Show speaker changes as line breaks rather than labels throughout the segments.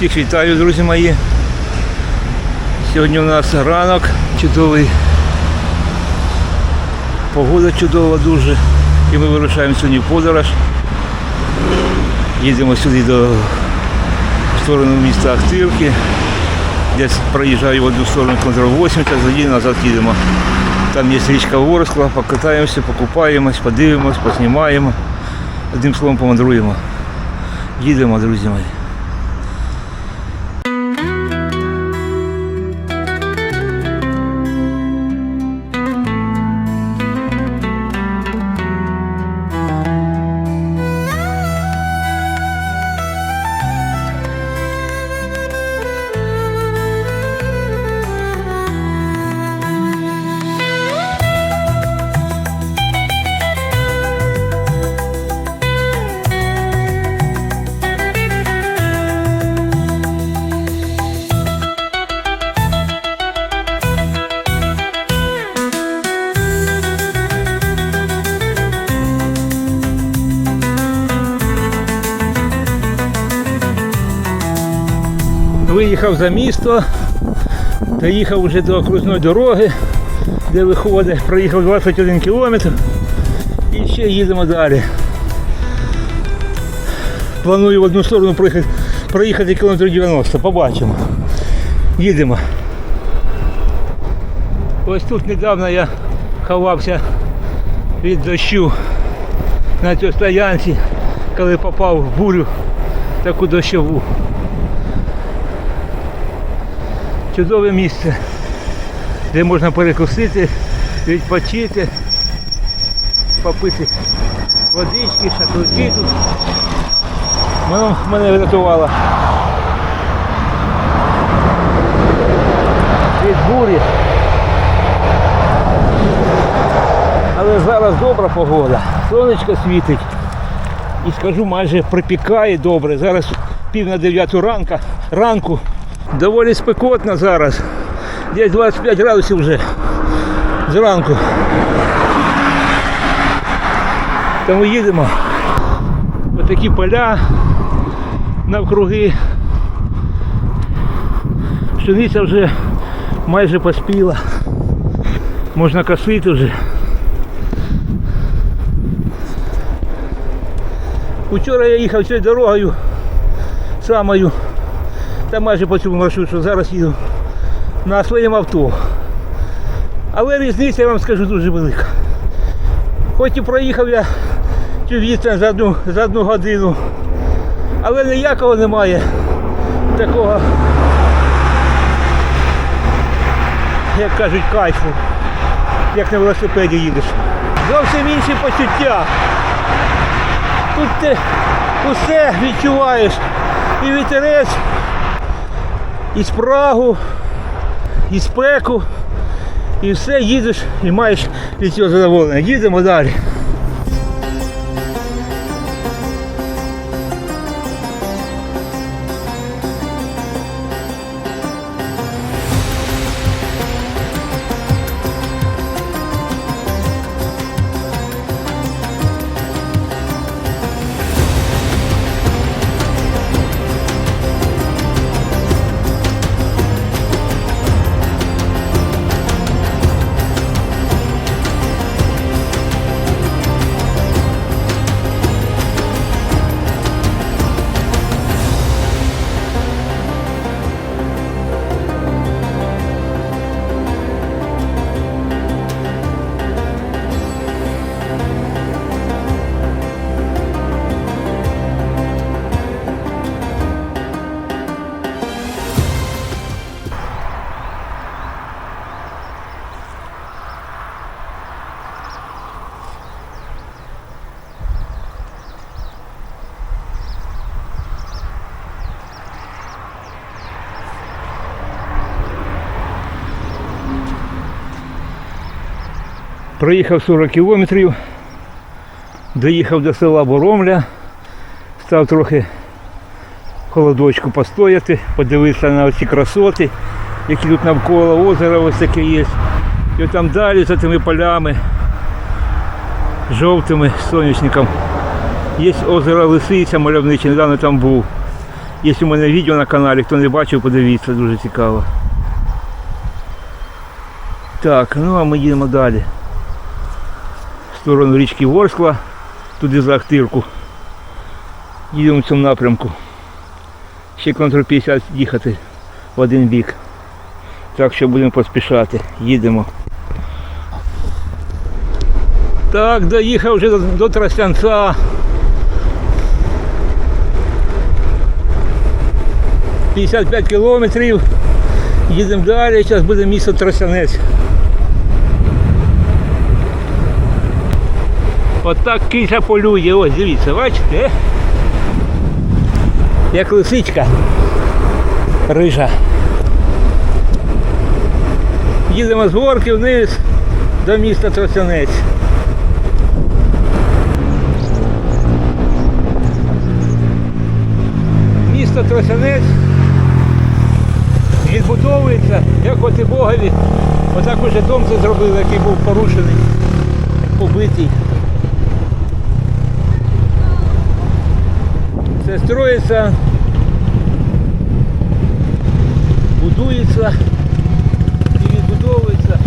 Всіх вітаю, друзі мої. Сьогодні у нас ранок чудовий. Погода чудова дуже. І ми вирушаємо сьогодні в подорож. Їдемо сюди до в сторону міста Ахтирки. Десь проїжджаю в одну сторону контрол 80, тоді назад їдемо. Там є річка Ворскла, покатаємося, покупаємось, подивимось, поснімаємо. Одним словом помандруємо. Їдемо, друзі мої. Виїхав за місто, доїхав вже до окружної дороги, де виходить, проїхав 21 кілометр і ще їдемо далі. Планую в одну сторону проїхати, проїхати кілометр 90, побачимо. Їдемо. Ось тут недавно я ховався від дощу на цій стоянці, коли попав в бурю таку дощову. Чудове місце, де можна перекусити, відпочити, попити водички, шашлики тут. Воно мене врятувало. Від бурі. Але зараз добра погода. Сонечко світить. І скажу, майже припікає добре. Зараз пів на дев'яту ранку. Доволі спекотно зараз. Десь 25 градусів вже зранку. Тому їдемо. Ось такі поля навкруги. Пшениця вже майже поспіла. Можна косити вже. Учора я їхав цією дорогою самою та майже по цьому маршруту зараз їду на своєму авто. Але різниця, я вам скажу, дуже велика. Хоч і проїхав я цю відстань за одну, за одну годину, але ніякого немає такого, як кажуть, кайфу, як на велосипеді їдеш. Зовсім інші почуття. Тут ти усе відчуваєш. І вітерець, і спрагу, і спеку, і все їдеш і маєш від цього задоволення. Їдемо далі. Проїхав 40 кілометрів, доїхав до села Боромля, став трохи холодочку постояти, подивитися на ці красоти, які тут навколо озеро ось таке є. І там далі за тими полями, жовтими сонячником. Є озеро Лисиця мальовниче, недавно там був. Є у мене відео на каналі, хто не бачив, подивіться, дуже цікаво. Так, ну а ми їдемо далі. Сторону річки Ворскла, туди за Ахтирку. Їдемо в цьому напрямку. Ще контр 50 їхати в один бік. Так що будемо поспішати. Їдемо. Так, доїхав вже до, до Тростянця. 55 кілометрів. Їдемо далі, зараз буде місто Тростянець. Отак киця полює, ось дивіться, бачите? е? Як лисичка рижа. Їдемо з горки вниз до міста Тростянець. Місто Тростянець відбудовується, як от і Богові. Отак уже дом це зробили, який був порушений, побитий. Це строїться, будується і відбудовується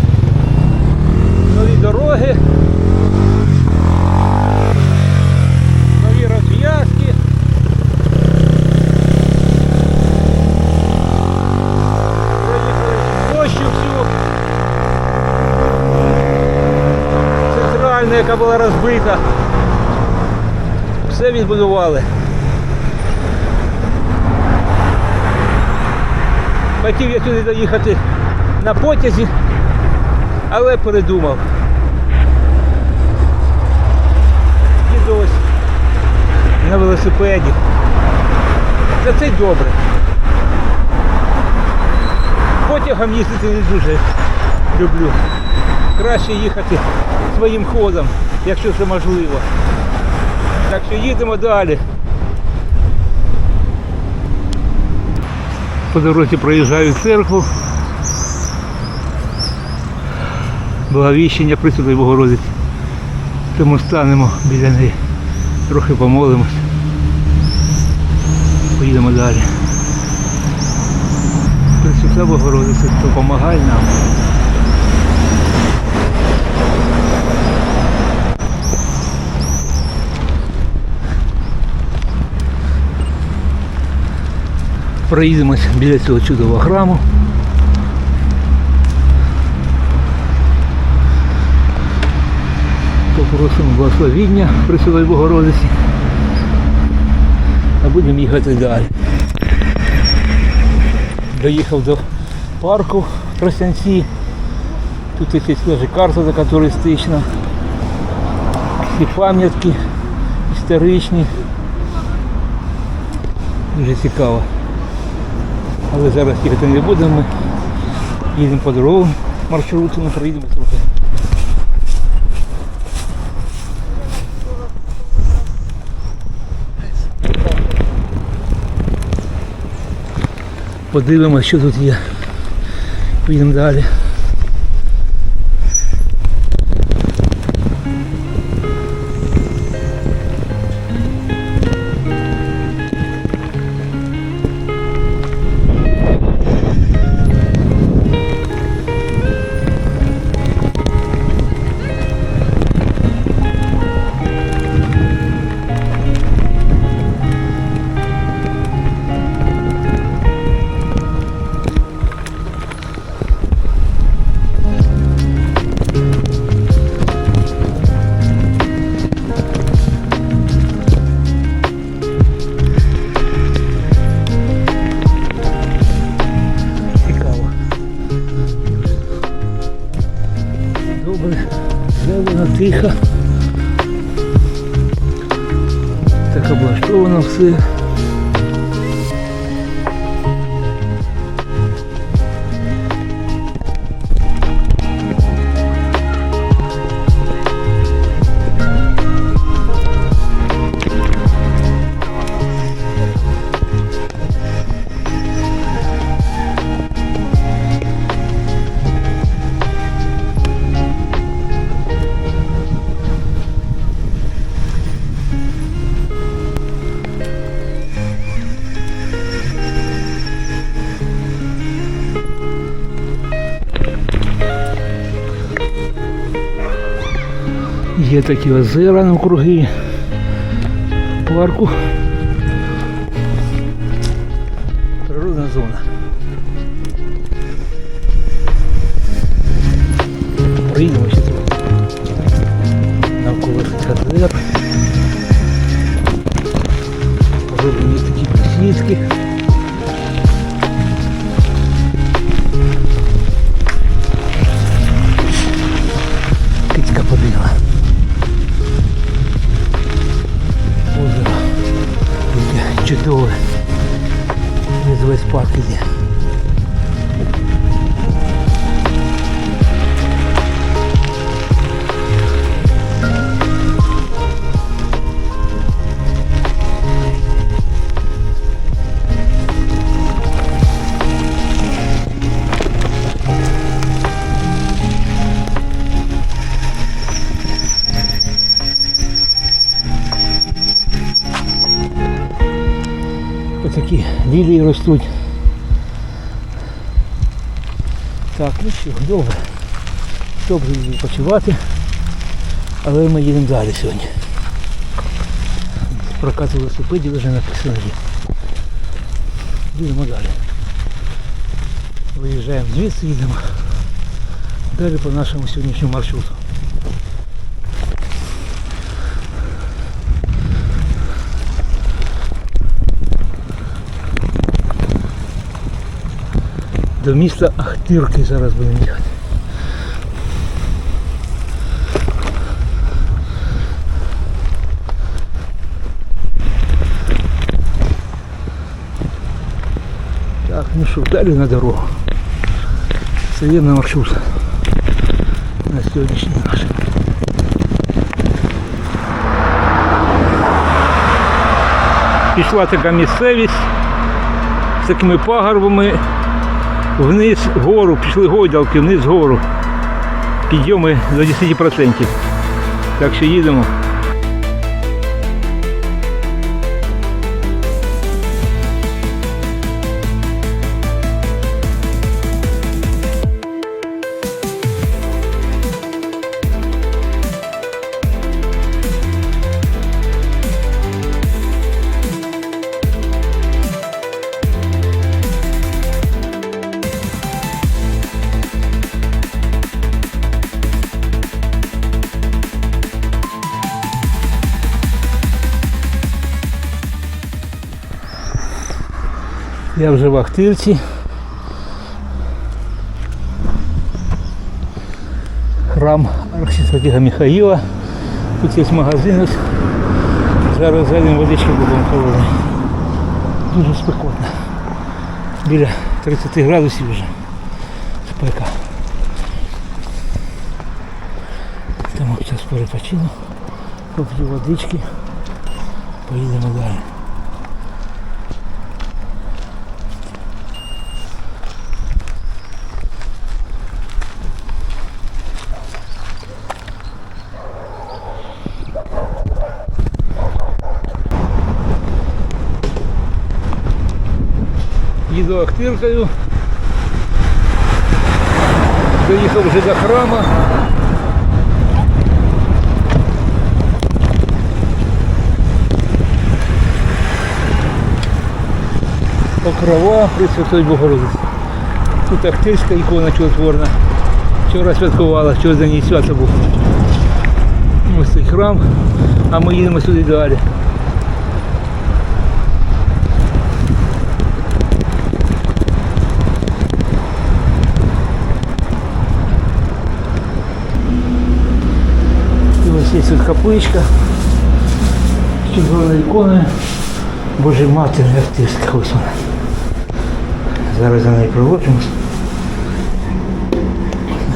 нові дороги, нові розв'язки. Площу всю центральну, яка була розбита. Все відбудували. Хотів я туди доїхати на потязі, але передумав. Їду ось на велосипеді. Та це добре. Потягом їздити не дуже люблю. Краще їхати своїм ходом, якщо це можливо. Так що їдемо далі. По дорозі проїжджаю церкву. Благовіщення Пресвятої Богородиці. Тому станемо біля неї. Трохи помолимось. Поїдемо далі. Пресвята Богородиця, допомагай нам. Проїдемось біля цього чудового храму. Попросимо благословіння Пресвятої Богородиці. А будемо їхати далі. Доїхав до парку в Тростянці. Тут є теж карта така туристична. Всі пам'ятки історичні. Дуже цікаво. Але зараз їхати не будемо. Їдемо по дорогу маршруту, ми проїдемо трохи. Подивимося, що тут є. Поїдемо далі. 是。Є такі озера навкруги парку. Природна зона. Тут. Навколо озер. Отакі ростуть. Так, ну що, добре. Добре відпочивати. Але ми їдемо далі сьогодні. Прокат велосипедів вже написано є. Їдемо далі. Виїжджаємо звідси, їдемо далі по нашому сьогоднішньому маршруту. До міста Ахтирки зараз будемо їхати. Так, ну що, далі на дорогу. Це є на маршрут. На сьогоднішній наш. Пішла така місцевість з такими пагорбами вниз вгору, пішли гойдалки, вниз гору. Підйоми до 10%. Так що їдемо. Я вже в Ахтирці. Храм архісвятига Михаїла. Тут є магазин. Зараз зайдемо водички будемо холодної. Дуже спекотно. Біля 30 градусів вже спека. Тому зараз перепочину, поп'ю водички, поїдемо далі. Їду Ахтиркою. Доїхав вже до храма. Покрова Пресвятої Богородиці. Тут Ахтирська ікона чудотворна. Вчора святкувала, вчора за ній свято був. Ось цей храм, а ми їдемо сюди далі. І ось тут з червоною іконою Божої Матері Ахтирська. Ось вона. Зараз за нею проводимось.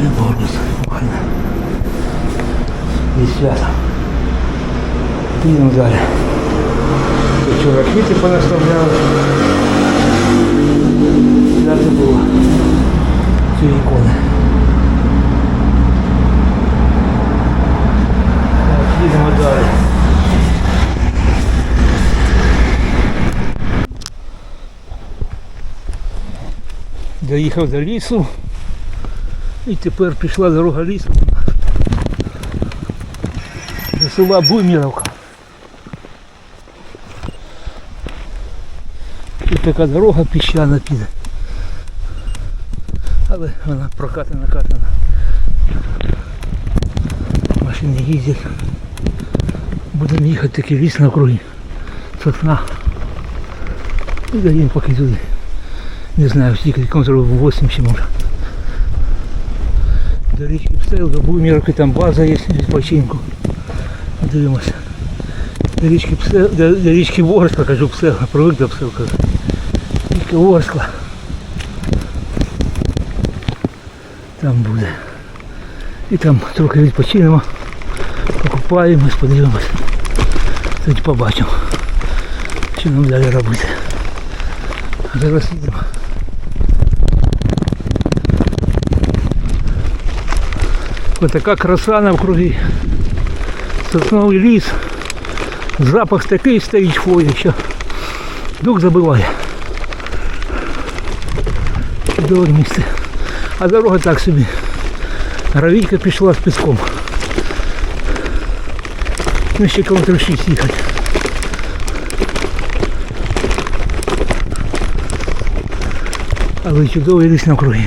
Не бороть, буквально. І свято. Підемо далі. Вчора квіти понаставляли. Дати було ці ікони. Так, Їдемо далі. Доїхав до лісу. І тепер пішла дорога лісом. села Буміровка. Тут така дорога піщана піде. Але вона прокатана, катана. Машини їздять. Будемо їхати такий ліс на кругі. Сосна. І доїм поки туди. Не знаю, скільки контролів 8 чи може. До річки Псел, до Буміровки, там база є відпочинку. Дивимося. До річки Псел, до, до річки Ворскла, кажу Псел, привик до Псел, кажу. Річка Ворскла. Там буде. І там трохи відпочинемо, покупаємось, подивимось. Тоді побачимо, що нам далі робити. Зараз їдемо. Ось така краса навкруги. Сосновий ліс. Запах такий стоїть хвої, що дух забиває. Чудове місце. А дорога так собі. Гравійка пішла з піском. Ну ще кілометрів 6 їхати. Але чудовий ліс навкруги.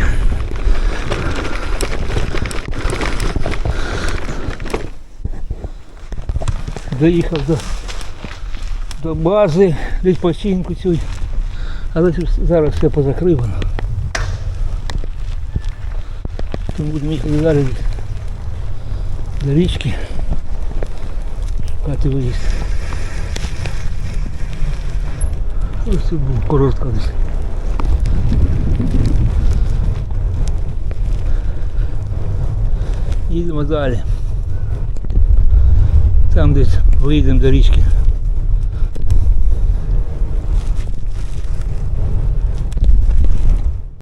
Доїхав до, до бази відпочинку цієї. Але зараз все позакривано. Тому будемо їхати далі до річки. Шукати виїзд. Ось тут був коротко десь. Їдемо далі. Там десь вийдемо до річки.